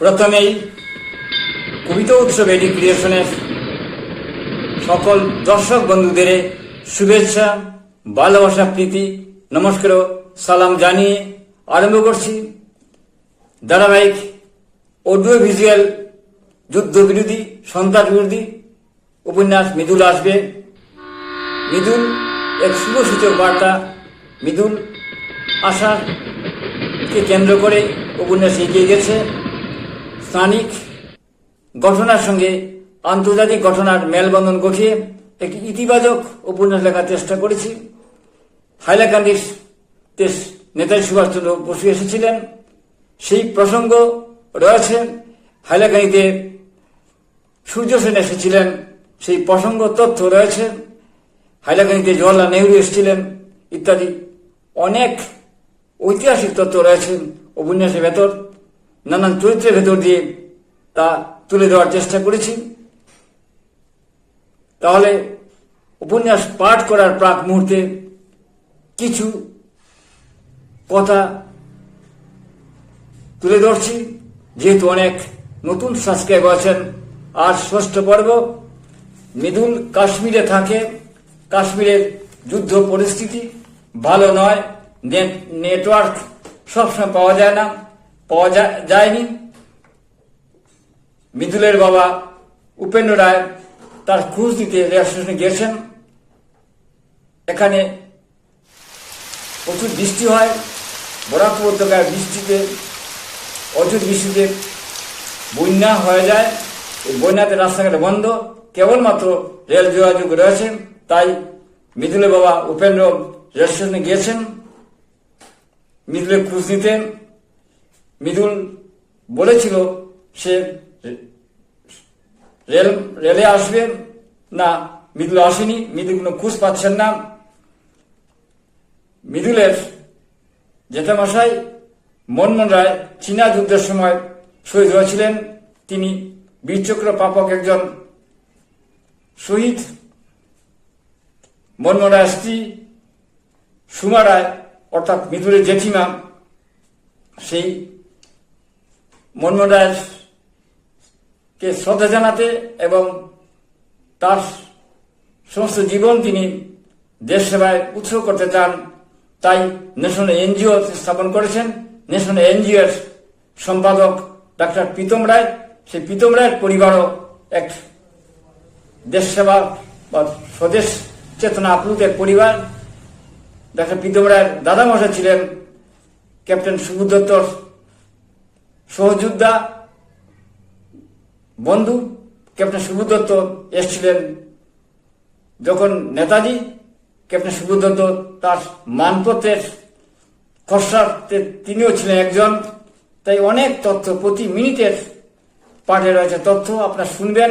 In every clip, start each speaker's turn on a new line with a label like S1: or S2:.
S1: প্রথমেই কবিতা উৎসব এডি ক্রিয়েশনের সকল দর্শক বন্ধুদের শুভেচ্ছা, ভালোবাসা, প্রীতি, নমস্কার সালাম জানিয়ে আরম্ভ করছি ধারাবাহিক অডিও ভিজুয়াল যুদ্ধ বিরোধী সন্ত্রাস বিরোধী উপন্যাস মৃদুল আসবে। মৃদুল এক শুভ সূচক বার্তা। মৃদুল আশাকে কেন্দ্র করে উপন্যাস এগিয়ে গেছে। স্থানিক ঘটনার সঙ্গে আন্তর্জাতিক ঘটনার মেলবন্ধন ঘটিয়ে একটি ইতিবাচক উপন্যাস লেখার চেষ্টা করেছি। হাইলাকান্দির দেশ নেতাজি সুভাষচন্দ্র বসু এসেছিলেন। সেই প্রসঙ্গ রয়েছে। হাইলাকান্দিতে সূর্য সেন এসেছিলেন। সেই প্রসঙ্গ তথ্য রয়েছে। হাইলাকান্দিতে জওয়াহরলাল নেহরু এসেছিলেন ইত্যাদি অনেক ঐতিহাসিক তথ্য রয়েছে উপন্যাসের ভেতর। নানান চরিত্রের ভেতর দিয়ে তা তুলে দেওয়ার চেষ্টা করেছি। তাহলে উপন্যাস পাঠ করার প্রাক মুহূর্তে কিছু কথা তুলে ধরছি। যেহেতু অনেক নতুন সাবস্ক্রাইব আছেন, আর ষষ্ঠ পর্ব মৃদুল কাশ্মীরে থাকে। কাশ্মীরের যুদ্ধ পরিস্থিতি ভালো নয় নেট নেটওয়ার্ক সবসময় পাওয়া যায় না। পাওয়া যা- যায়নি। মৃদুলের বাবা উপেন্দ্র রায় তার খোঁজ দিতে রেল স্টেশনে গিয়েছেন। এখানে প্রচুর বৃষ্টি হয়। বরাক উপত্যকার বৃষ্টিতে অচুর বৃষ্টিতে বন্যা হয়ে যায়। এই বন্যাতে রাস্তাঘাট বন্ধ। কেবলমাত্র রেল যোগাযোগ রয়েছে। তাই মৃদুলের বাবা উপেন্দ্র রেল স্টেশনে গিয়েছেন। মৃদুলের খোঁজ নিতে মৃদুল বলেছিল সে রেল, রেলে আসবে? না মৃদুল আসেনি। মৃদুল কোনো খোঁজ পাচ্ছেন না। মৃদুলের জেঠামশাই মনমোহন রায় চীনা যুদ্ধের সময় শহীদ হয়েছিলেন। তিনি বীরচক্র পাপক একজন শহীদ। মনমোহন রায় স্ত্রী সুমা রায়, অর্থাৎ মৃদুলের জেঠিমা, সেই মনমোহন রায়ের কে শ্রদ্ধা জানাতে এবং তার সমস্ত জীবন তিনি দেশ সেবায় উৎসর্গ করতে চান, তাই ন্যাশনাল এনজিও স্থাপন করেছেন। ন্যাশনাল এনজিও সম্পাদক ডাক্তার প্রীতম রায়। সেই প্রীতম রায়ের পরিবারও এক দেশ সেবা বা স্বদেশ চেতনা আপ্লুত এক পরিবার। ডাক্তার প্রীতম রায়ের দাদামশাই ছিলেন ক্যাপ্টেন দত্তর। সহযোদ্ধা, বন্ধু, ক্যাপ্টেন সুবোধ দত্ত এসেছিলেন যখন নেতাজি, ক্যাপ্টেন সুবোধ দত্ত তার মানপত্রের খসড়াতে তিনিও ছিলেন একজন। তাই অনেক তথ্য প্রতি মিনিটের পাঠে রয়েছে তথ্য, আপনারা শুনবেন।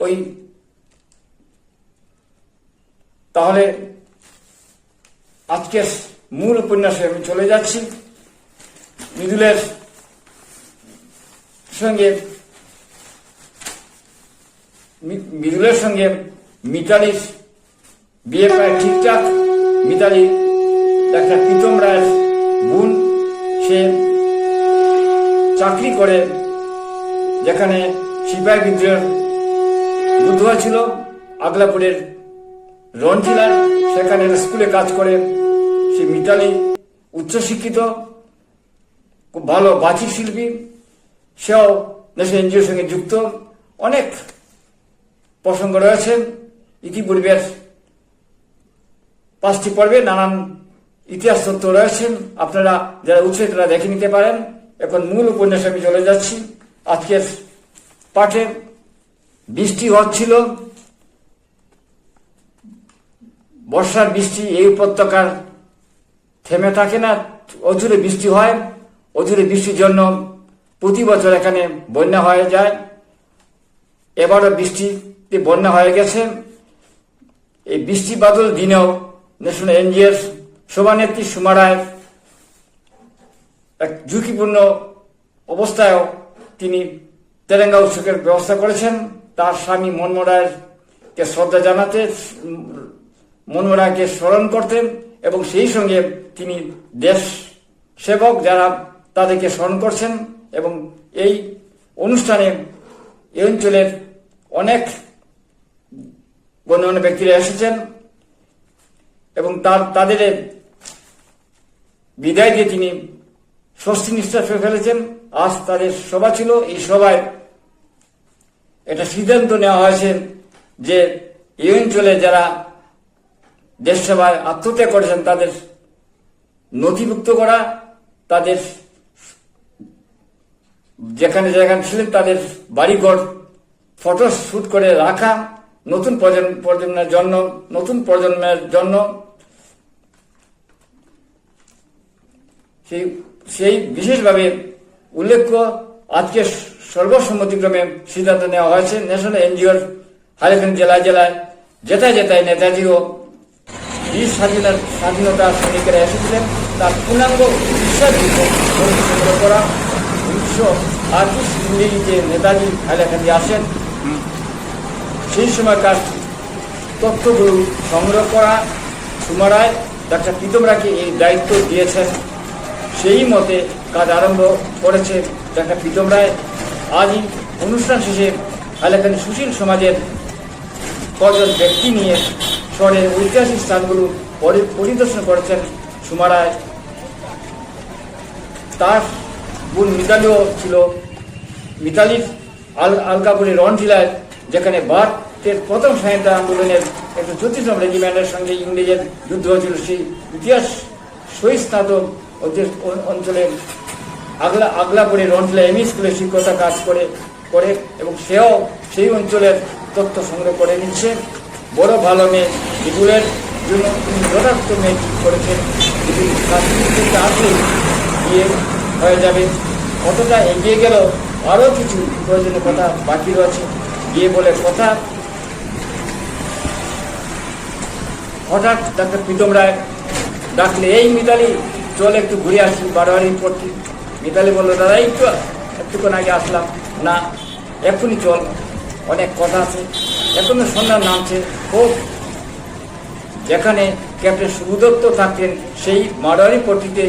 S1: ওই তাহলে আজকের মূল উপন্যাসে আমি চলে যাচ্ছি। মৃদুলের সঙ্গে মৃদুলের সঙ্গে মিতালির বিয়ে প্রায় ঠিকঠাক। মিতালি একটা প্রীতম রায়ের বোন। সে চাকরি করে যেখানে সিপাহী বিদ্রোহের যুদ্ধ ছিল। আগলাপুরের রনজিলার সেখানে স্কুলে কাজ করে। সে মিতালি উচ্চশিক্ষিত। খুব ভালো বাচিক শিল্পী, সেও দেশের এনজিওর সঙ্গে যুক্ত, অনেক প্রসঙ্গ রয়েছে। ইতিপূর্বের পাঁচটি পর্বে নানান ইতিহাস তথ্য রয়েছে। আপনারা যারা উৎসাহী, তারা দেখে নিতে পারেন। এখন মূল উপন্যাসে আমি চলে যাচ্ছি। আজকের পাঠে বৃষ্টি হচ্ছিল। বর্ষার বৃষ্টি এই উপত্যকার থেমে থাকে না। অজুরে বৃষ্টি হয়। অজুরে বৃষ্টির জন্য প্রতি বছর এখানে বন্যা হয়ে যায়। এবারও বৃষ্টিতে বন্যা হয়ে গেছে। এই বৃষ্টি বাদল দিনেও ন্যাশনাল এনজিওর সভানেত্রী সুমারায় এক ঝুঁকিপূর্ণ অবস্থায়ও তিনি তেলেঙ্গা উৎসবের ব্যবস্থা করেছেন। তার স্বামী মনমোরায়ের কে শ্রদ্ধা জানাতে মনমোরায়কে স্মরণ করতেন এবং সেই সঙ্গে তিনি দেশ সেবক যারা তাদেরকে স্মরণ করছেন এবং এই অনুষ্ঠানে এই অঞ্চলের অনেক গণ্যমান্য ব্যক্তিরা এসেছেন এবং তার, তাদের বিদায় দিয়ে তিনি স্বস্তি নিঃশ্বাস ফেলে ফেলেছেন। আজ তাদের সভা ছিল। এই সভায় এটা সিদ্ধান্ত নেওয়া হয়েছে যে এই অঞ্চলে যারা দেশ আত্মহত্যা করেছেন, তাদের নথিভুক্ত করা, তাদের যেখানে যেখানে ছিলেন তাদের বাড়িঘর ফটো শ্যুট করে রাখা, নতুন প্রজন্ম, প্রজন্মের জন্য, নতুন প্রজন্মের জন্য। সেই সেই বিশেষভাবে উল্লেখ্য, আজকে সর্বসম্মতিক্রমে সিদ্ধান্ত নেওয়া হয়েছে ন্যাশনাল এনজিওর হাইলাকান্দি জেলায় জেলায় যেটায় যেটায় নেতাজিও বীর স্বাধীনতা স্বাধীনতা সৈনিকেরা এসেছিলেন, তার পূর্ণাঙ্গ বিশ্বাস করা। উনিশশো আটত্রিশ ইংরেজিতে নেতাজি হাইলাকান্দি আসেন সেই সময়কার তথ্যগুলো সংগ্রহ করা সুমারায় ডাক্তার প্রীতম এই দায়িত্ব দিয়েছেন সেই মতে কাজ আরম্ভ করেছে ডাক্তার প্রীতম রায় আজই অনুষ্ঠান শেষে হাইলাকান্দি সুশীল সমাজের কজন ব্যক্তি নিয়ে শহরের ঐতিহাসিক স্থানগুলো পরি- পরিদর্শন করেছেন সুমারায় তার বোন মিতালিও ছিল। মিতালির আল আলকাপুরি রন জেলায় যেখানে ভারতের প্রথম স্বাধীনতা আন্দোলনের একটু চৌত্রিশম রেজিমেন্টের সঙ্গে ইংরেজের যুদ্ধ হয়েছিল, সেই ইতিহাস সহিষ্ণাত অঞ্চলের আগলা আগলাপুরে রনজেলা এমই স্কুলে শিক্ষকতা কাজ করে করে এবং সেও সেই অঞ্চলের তথ্য সংগ্রহ করে নিচ্ছে। বড় ভালো মেয়ে বিপুলের জন্য তিনি যথার্থ মেয়ে করেছেন। যদি কাশ্মীর থেকে আসলে বিয়ে হয়ে যাবে। কতটা এগিয়ে গেল, আরও কিছু প্রয়োজনীয় কথা বাকি রয়েছে। বিয়ে বলে কথা। হঠাৎ ডাক্তার প্রীতম রায় ডাকলে, এই মিতালি, চল একটু ঘুরে আসি বারোয়ারির পড়তি মিতালি বলল, দাদা, একটু, একটুক্ষণ আগে আসলাম। না, এক্ষুনি চল, অনেক কথা আছে। এখনও সন্ধ্যা নামছে। খুব যেখানে ক্যাপ্টেন সুদত্ত থাকতেন, সেই মারোয়ারি পট্টিতে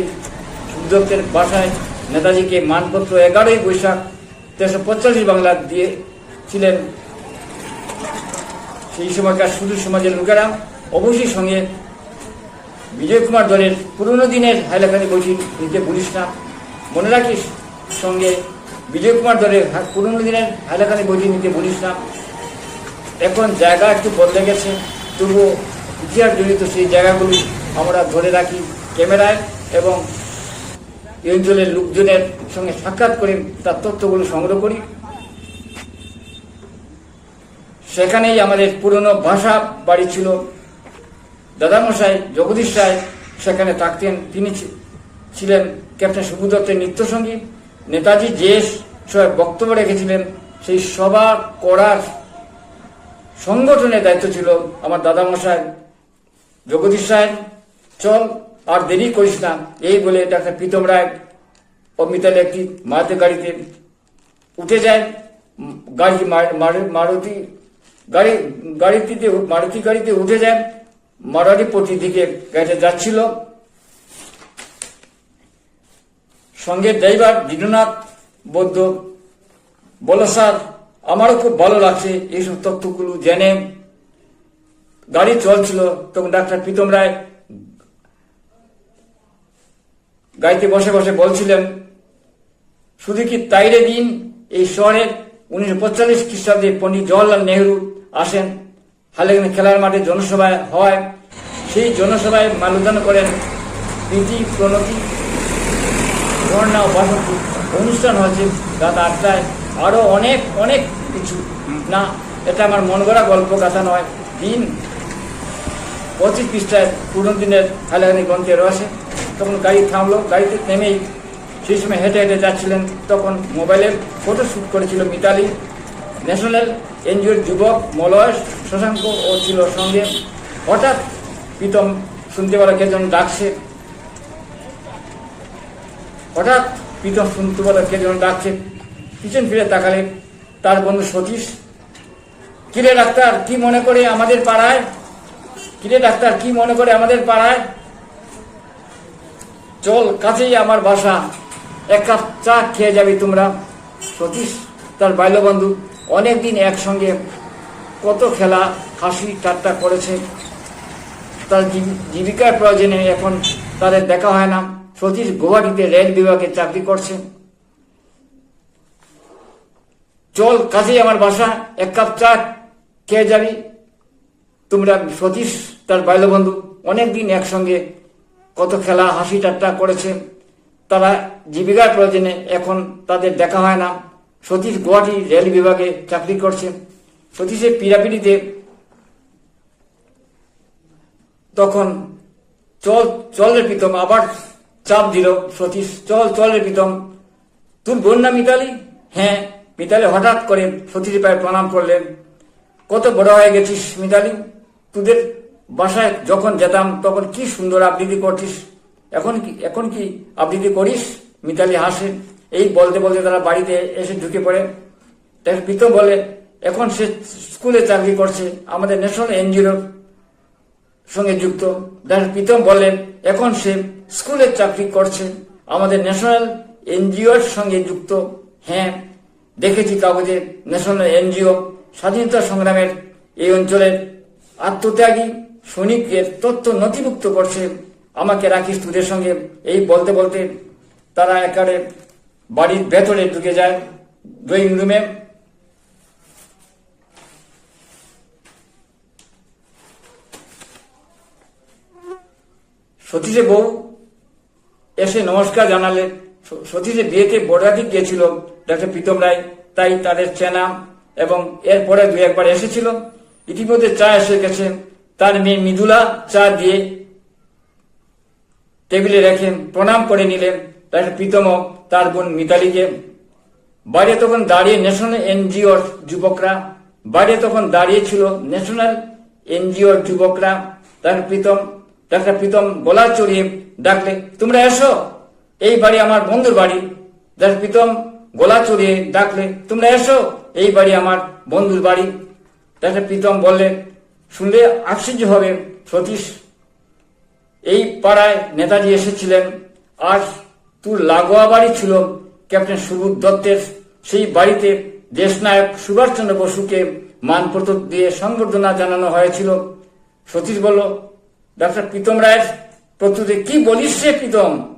S1: সুদত্তের বাসায় নেতাজিকে মানপত্র এগারোই বৈশাখ তেরোশো পঁচাশি বাংলা দিয়েছিলেন সেই সময়কার সুদূর সমাজের লোকেরা অবশ্যই সঙ্গে বিজয় কুমার দলের পুরনো দিনের হাইলাকান্দি বইটি নিতে বলিস না। মনে রাখিস, সঙ্গে বিজয় কুমার দলের পুরনো দিনের হাইলাকান্দি বইটি নিতে বলিস না। এখন জায়গা একটু বদলে গেছে, তবুও ইতিহাস জড়িত সেই জায়গাগুলি আমরা ধরে রাখি ক্যামেরায় এবং এই অঞ্চলের লোকজনের সঙ্গে সাক্ষাৎ করে তার তথ্যগুলো সংগ্রহ করি। সেখানেই আমাদের পুরনো ভাষা বাড়ি ছিল। দাদামশাই, জগদীশ রায় সেখানে থাকতেন। তিনি ছিলেন ক্যাপ্টেন সুবু দত্তের নৃত্যসঙ্গী। নেতাজি যে সবাই বক্তব্য রেখেছিলেন। সেই সভা করার সংগঠনের দায়িত্ব ছিল আমার দাদামশাই, জগদীশ রায়। চল আর দেরি করিস না। এই বলে ডাক্তার প্রীতম রায় ও মিতালি একটি মারুতি গাড়িতে উঠে যায়। গাড়ি মার- মার- মারুতি গাড়ি, গাড়িটিতে মারুতি গাড়িতে উঠে যায়। মারারি পটির দিকে গাড়িতে যাচ্ছিল। সঙ্গে ড্রাইভার দীননাথ বৌদ্ধ বলো স্যার, আমারও খুব ভালো লাগছে এইসব তথ্যগুলো জেনে। গাড়ি চলছিল, তখন ডাক্তার প্রীতম রায় গাড়িতে বসে বসে বলছিলেন, শুধু কি তাইরে দিন এই শহরের উনিশশো পঁয়তাল্লিশ খ্রিস্টাব্দে পণ্ডিত জওয়াহরলাল নেহরু আসেন হালেখানে খেলার মাঠে জনসভায় হয়, সেই জনসভায় মাল্যদান করেন প্রীতি, প্রণতি ঝর্ণা বাসন্তী। অনুষ্ঠান হয়েছে রাত আটটায়। আরও অনেক অনেক কিছু। না, এটা আমার মন গড়া গল্প কথা নয়। দিন পঁচিশ পৃষ্ঠায় পুরনো দিনের হাইলাকানি গ্রন্থে রয়েছে। তখন গাড়ি থামলো, গাড়িতে নেমেই সেই সময় হেঁটে হেঁটে যাচ্ছিলেন। তখন মোবাইলের ফটো শ্যুট করেছিল মিতালি। ন্যাশনাল এনজিওর যুবক মলয় শশাঙ্ক ও ছিল সঙ্গে। হঠাৎ প্রীতম শুনতে পেল কে যেন ডাকছে। হঠাৎ প্রীতম শুনতে পেল কে যেন ডাকছে। পিছন ফিরে তাকালে তার বন্ধু সতীশ, কিরে ডাক্তার, কি মনে করে আমাদের পাড়ায় কিরে ডাক্তার, কি মনে করে আমাদের পাড়ায়? চল কাছেই আমার বাসা। এক কাপ চা খেয়ে যাবে তোমরা। সতীশ, তার বাল্যবন্ধু অনেকদিন একসঙ্গে কত খেলা, হাসি ঠাট্টা করেছে। তার জীব- জীবিকার প্রয়োজনে এখন তাদের দেখা হয় না। সতীশ গুয়াহাটিতে রেল বিভাগে চাকরি করছে। চল কাছেই আমার বাসা। এক কাপ চা খেয়ে যাবি। তোমরা সতীশ তার বাল্যবন্ধু অনেকদিন একসঙ্গে কত খেলা, হাসি ঠাট্টা করেছে। তারা জীবিকার প্রয়োজনে এখন তাদের দেখা হয় না। সতীশ গুয়াহাটি রেল বিভাগে চাকরি করছে। সতীশের পিড়াপিড়িতে তখন চল চল রে প্রীতম আবার চাপ দিল সতীশ। চল চল রে প্রীতম তুই বোন না মিতালি? হ্যাঁ মিতালি হঠাৎ করে সতীশের পায়ে প্রণাম করলেন। কত বড় হয়ে গেছিস মিতালি? তোদের বাসায় যখন যেতাম, তখন কি সুন্দর আবৃত্তি করছিস? এখন কি এখন কি আবৃত্তি করিস? মিতালি হাসে। এই বলতে বলতে তারা বাড়িতে এসে ঢুকে পড়ে। তাই প্রীতম বলে, এখন সে স্কুলে চাকরি করছে, আমাদের ন্যাশনাল এনজিওর সঙ্গে যুক্ত। ডাক্তার প্রীতম বলেন এখন সে স্কুলে চাকরি করছে, আমাদের ন্যাশনাল এনজিওর সঙ্গে যুক্ত। হ্যাঁ দেখেছি কাগজে ন্যাশনাল এনজিও স্বাধীনতা সংগ্রামের এই অঞ্চলের আত্মত্যাগী। সৈনিকদের তথ্য নথিভুক্ত করছে, আমাকে রাখিস তোদের সঙ্গে এই বলতে বলতে তারা একারে বাড়ির ভেতরে ঢুকে যায়, ড্রয়িং রুমে। সতীশের বউ এসে নমস্কার জানালেন স- সতীশের বিয়েতে বড়াকি গিয়েছিল, ডাক্তার প্রীতম রায়, তাই তাদের চেনা এবং এরপরে দু একবার এসেছিল। ইতিমধ্যে চা এসে গেছে তার মেয়ে মৃদুলা চা দিয়ে টেবিলে রেখে প্রণাম করে নিলেন ডাক্তার প্রীতম, তার বোন মিতালিকে। বাইরে তখন দাঁড়িয়ে ন্যাশনাল এনজিওর যুবকরা, বাইরে তখন দাঁড়িয়ে ছিল ন্যাশনাল এনজিওর যুবকরা ডাক্তার প্রীতম ডাক্তার প্রীতম গলা চড়িয়ে ডাকলে, তোমরা এসো, এই বাড়ি আমার বন্ধুর বাড়ি। ডাক্তার প্রীতম গলা চড়িয়ে ডাকলে, তোমরা এসো, এই বাড়ি আমার বন্ধুর বাড়ি। ডাক্তার প্রীতম বললে শুনলে আশ্চর্য হবে সতীশ। এই পাড়ায় নেতাজি এসেছিলেন। আর তোর লাগোয়া বাড়ি ছিল, ক্যাপ্টেন সুবোধ দত্তের। সেই বাড়িতে দেশনায়ক সুভাষচন্দ্র বসুকে মানপত্র দিয়ে সংবর্ধনা জানানো হয়েছিল। সতীশ বলল, ডাক্তার প্রীতম রায়ের প্রত্যুতে কি বলিস রে প্রীতম?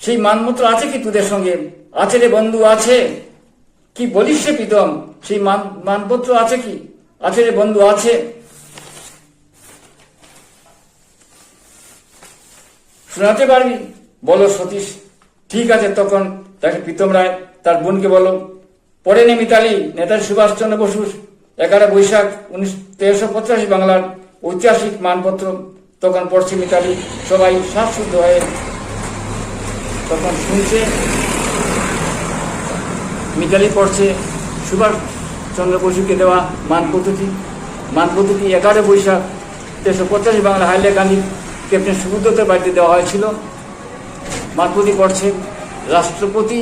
S1: সেই মানপত্র আছে কি তোদের সঙ্গে? আছে রে বন্ধু, আছে। কি বলিস রে প্রীতম? সেই মান, মানপত্র আছে কি? আছে রে বন্ধু, আছে। শোনাতে পারবি বলো, সতীশ, ঠিক আছে, তখন তাকে প্রীতম রায় তার বোনকে বলো। পরে নে মিতালি নেতাজি সুভাষচন্দ্র বসুর এগারো বৈশাখ উনিশ তেরোশো পঁচাশি বাংলার ঐতিহাসিক মানপত্র তখন পড়ছে মিতালি। সবাই শ্বাসশুদ্ধ হয়ে তখন শুনছে, মিতালি পড়ছে সুভাষ চন্দ্র বসুকে দেওয়া মানপদ্ধতি। মানপদ্ধতি এগারো বৈশাখ তেরোশো পঁচাশি বাংলা হাইলে গান্ধী ক্যাপ্টেন সুবুদ্ধতের বাড়িতে দেওয়া হয়েছিল। মানপতি পড়ছে রাষ্ট্রপতি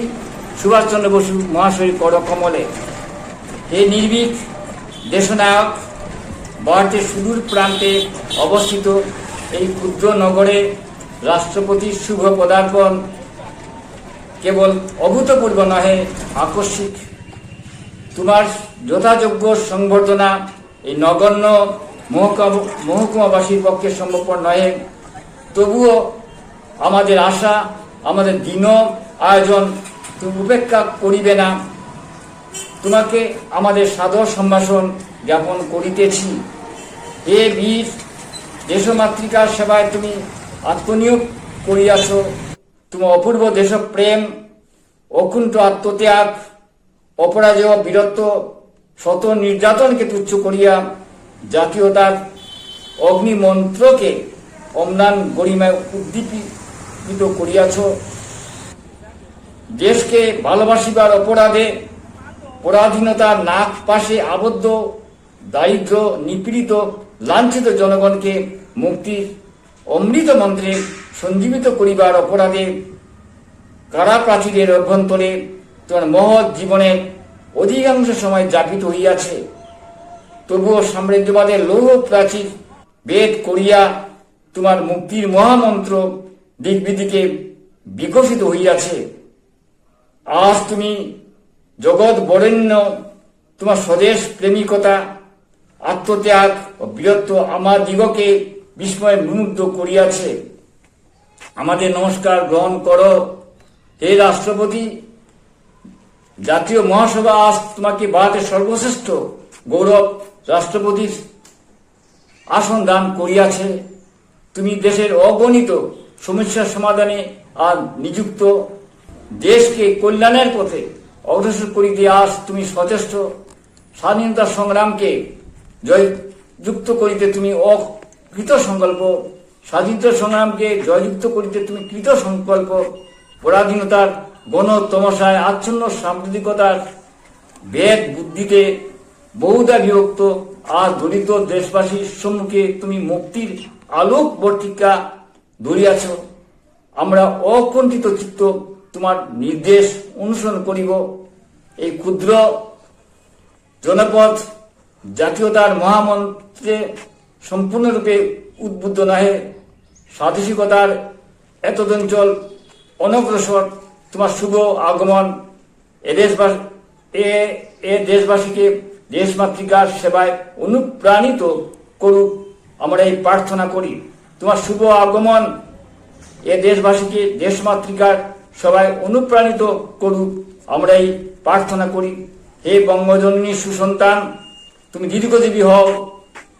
S1: সুভাষচন্দ্র বসু মহাশয় কর কমলে হে নির্ভীক দেশনায়ক, ভারতের সুদূর প্রান্তে অবস্থিত এই ক্ষুদ্র নগরে রাষ্ট্রপতির শুভ পদার্পণ কেবল অভূতপূর্ব নহে, আকস্মিক। তোমার যথাযোগ্য সংবর্ধনা এই নগণ্য মহকুমা মহকুমাবাসীর পক্ষে সম্ভবপর নহে। তবুও আমাদের আশা, আমাদের দিন আয়োজন তুমি উপেক্ষা করিবে না। তোমাকে আমাদের সাদর সম্ভাষণ জ্ঞাপন করিতেছি। হে বীর দেশমাতৃকার সেবায় তুমি আত্মনিয়োগ করিয়াছ। তোমার অপূর্ব দেশপ্রেম অকুণ্ঠ আত্মত্যাগ, অপরাজয় বীরত্ব, শত নির্যাতনকে তুচ্ছ করিয়া জাতীয়তার অগ্নিমন্ত্রকে অম্লান গরিমায় উদ্দীপিত করিয়াছ। দেশকে ভালোবাসিবার অপরাধে, পরাধীনতার নাক পাশে আবদ্ধ, দারিদ্র, নিপীড়িত, লাঞ্ছিত জনগণকে মুক্তির অমৃত মন্ত্রে সঞ্জীবিত করিবার অপরাধে কারা প্রাচীরের অভ্যন্তরে তোমার মহৎ জীবনের অধিকাংশ সময় যাপিত হইয়াছে। তবুও সাম্রাজ্যবাদের লৌহ প্রাচীর বেদ করিয়া তোমার মুক্তির মহামন্ত্র দিকবিদিকে বিকশিত হইয়াছে। আজ তুমি জগৎ বরেণ্য, তোমার স্বদেশ প্রেমিকতা, আত্মত্যাগ ও বীরত্ব আমার দিগকে বিস্ময়ে বিমুগ্ধ করিয়াছে। আমাদের নমস্কার গ্রহণ করো। হে রাষ্ট্রপতি, জাতীয় মহাসভা আজ তোমাকে ভারতের সর্বশ্রেষ্ঠ গৌরব রাষ্ট্রপতির আসন দান করিয়াছে। তুমি দেশের অগণিত সমস্যার সমাধানে আর নিযুক্ত দেশকে কল্যাণের পথে অগ্রসর করিতে আস তুমি সচেষ্ট। স্বাধীনতা সংগ্রামকে জয়যুক্ত করিতে তুমি অকৃত সংকল্প। স্বাধীনতা সংগ্রামকে জয়যুক্ত করিতে তুমি কৃত সংকল্প। পরাধীনতার গণ তমসায় আচ্ছন্ন সাম্প্রতিকতার বেদ বুদ্ধিতে বহুদা বিভক্ত। আর দরিদ্র দেশবাসীর সম্মুখে তুমি মুক্তির আলোক বর্তিকা ধরিয়াছ আমরা অকণ্ঠিত চিত্ত তোমার নির্দেশ অনুসরণ করিব। এই ক্ষুদ্র জনপদ জাতীয়তার মহামন্ত্রে সম্পূর্ণরূপে উদ্বুদ্ধ নহে। স্বাদেশিকতার এতদঞ্চল অনগ্রসর তোমার শুভ আগমন। এ দেশবাসী, এ এ দেশবাসীকে দেশমাতৃকার সেবায় অনুপ্রাণিত করুক। আমরা এই প্রার্থনা করি। তোমার শুভ আগমন এ দেশবাসীকে, দেশমাতৃকার সবাই অনুপ্রাণিত করুক। আমরা এই প্রার্থনা করি। হে বঙ্গজননী সুসন্তান, তুমি দীর্ঘজীবী হও।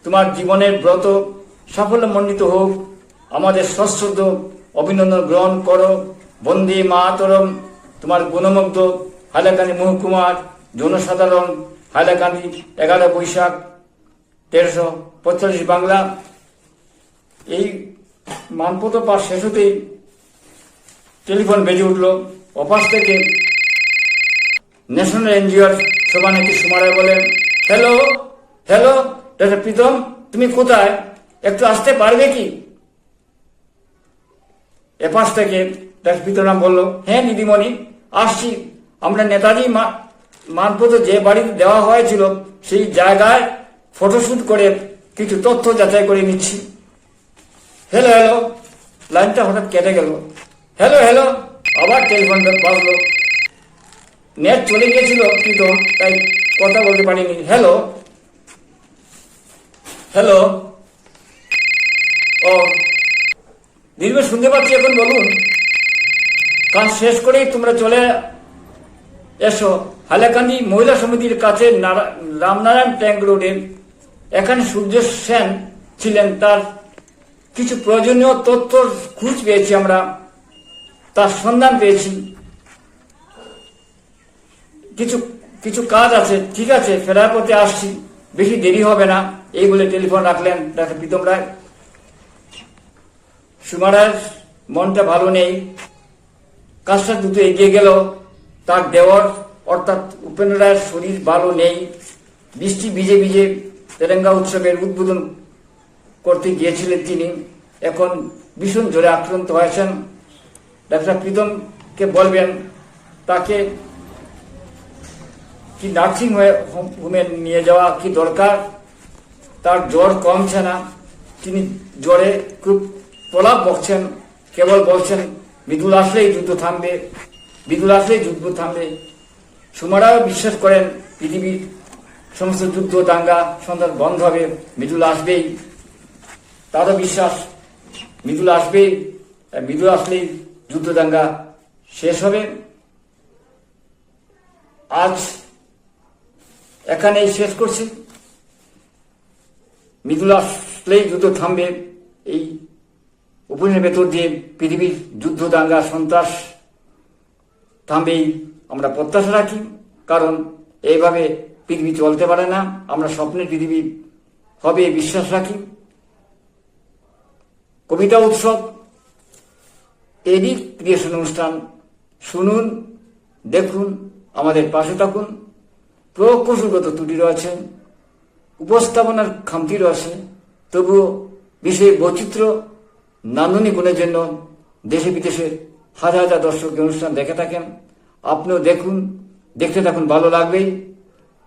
S1: তোমার জীবনের ব্রত সাফল্য সাফল্যমণ্ডিত হোক। আমাদের সশ্রদ্ধ অভিনন্দন গ্রহণ করো। বন্দে মাতরম। তোমার গুণমুগ্ধ হাইলাকান্দি মহকুমার জনসাধারণ, হাইলাকান্দি এগারো বৈশাখ, তেরোশো পঁয়তাল্লিশ বাংলা, এই মানপত্র পাঠ শেষ হতেই টেলিফোন বেজে উঠল। অপাস থেকে ন্যাশনাল এনজিওর সভানেত্রী সুমারায় বলেন, হ্যালো হ্যালো ডক্টর প্রীতম, তুমি কোথায়? একটু আসতে পারবে কি? এপাশ থেকে ডক্টর প্রীতরাম বলল হ্যাঁ দিদিমণি, আসছি। আমরা নেতাজি মা- মানপত্র যে বাড়িতে দেওয়া হয়েছিল, সেই জায়গায় ফটোশুট করে কিছু তথ্য যাচাই করে নিচ্ছি। হ্যালো হ্যালো লাইনটা হঠাৎ কেটে গেল। হ্যালো হ্যালো আবার টেলিফোনটা বাজলো। নেট চলে গিয়েছিল কিন্তু তাই কথা বলতে পারিনি। হ্যালো হ্যালো ও। দীর্ঘ শুনতে পাচ্ছি এখন, বলুন। কাজ শেষ করেই তোমরা চলে এসো। হাইলাকান্দি মহিলা সমিতির কাছে নারা- রামনারায়ণ ট্যাঙ্ক রোডে এখানে সূর্য সেন ছিলেন, তার কিছু প্রয়োজনীয় তথ্য খুঁজ পেয়েছি আমরা, তার সন্ধান পেয়েছি। কিছু কিছু কাজ আছে, ঠিক আছে, ফেরার পথে আসছি, বেশি দেরি হবে না, এই বলে টেলিফোন রাখলেন ডাক্তার প্রীতম রায়। সুমারার মনটা ভালো নেই, কাজটা দ্রুত এগিয়ে গেল, তার দেওয়ার অর্থাৎ উপেন্দ্র রায়ের শরীর ভালো নেই, বৃষ্টি ভিজে ভিজে তেলেঙ্গা উৎসবের উদ্বোধন করতে গিয়েছিলেন তিনি। এখন ভীষণ জোরে আক্রান্ত হয়েছেন। ডাক্তার প্রীতমকে বলবেন, তাকে কি নার্সিং হোমে নিয়ে যাওয়া কি দরকার? তার জ্বর কমছে না। তিনি জ্বরে খুব প্রলাপ বকছেন কেবল বলছেন, বিদুল আসলেই যুদ্ধ থামবে, বিদুল আসলেই যুদ্ধ থামবে। সুমারাও বিশ্বাস করেন, পৃথিবীর সমস্ত যুদ্ধ, দাঙ্গা সন্তান বন্ধ হবে, মৃদুল আসবেই। তারও বিশ্বাস, মৃদুল আসবেই। মৃদুল আসলেই যুদ্ধ, দাঙ্গা শেষ হবে। আজ এখানেই শেষ করছি। মৃদুল আসলেই যুদ্ধ থামবে। এই উপনের ভেতর দিয়ে পৃথিবীর যুদ্ধ, দাঙ্গা, সন্ত্রাস থামবেই। আমরা প্রত্যাশা রাখি, কারণ এইভাবে পৃথিবী চলতে পারে না, আমরা স্বপ্নের পৃথিবী হবে বিশ্বাস রাখি। কবিতা উৎসব, এরই ক্রিয়েশন অনুষ্ঠান। শুনুন, দেখুন, আমাদের পাশে থাকুন। প্রকৌশলগত ত্রুটি রয়েছে, উপস্থাপনার খামতি রয়েছে, তবুও বিষয়ে বৈচিত্র্য নান্দনিক গুণের জন্য দেশে বিদেশে হাজার হাজার দর্শক অনুষ্ঠান দেখে থাকেন। আপনিও দেখুন, দেখতে থাকুন, ভালো লাগবেই।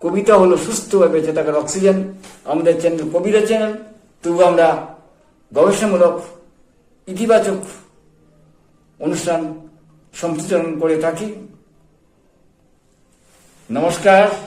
S1: কবিতা হলো সুস্থভাবে বেঁচে থাকার অক্সিজেন। আমাদের চ্যানেল কবিতা চ্যানেল। তবু আমরা গবেষণামূলক, ইতিবাচক অনুষ্ঠান সম্প্রচারণ করে থাকি। নমস্কার।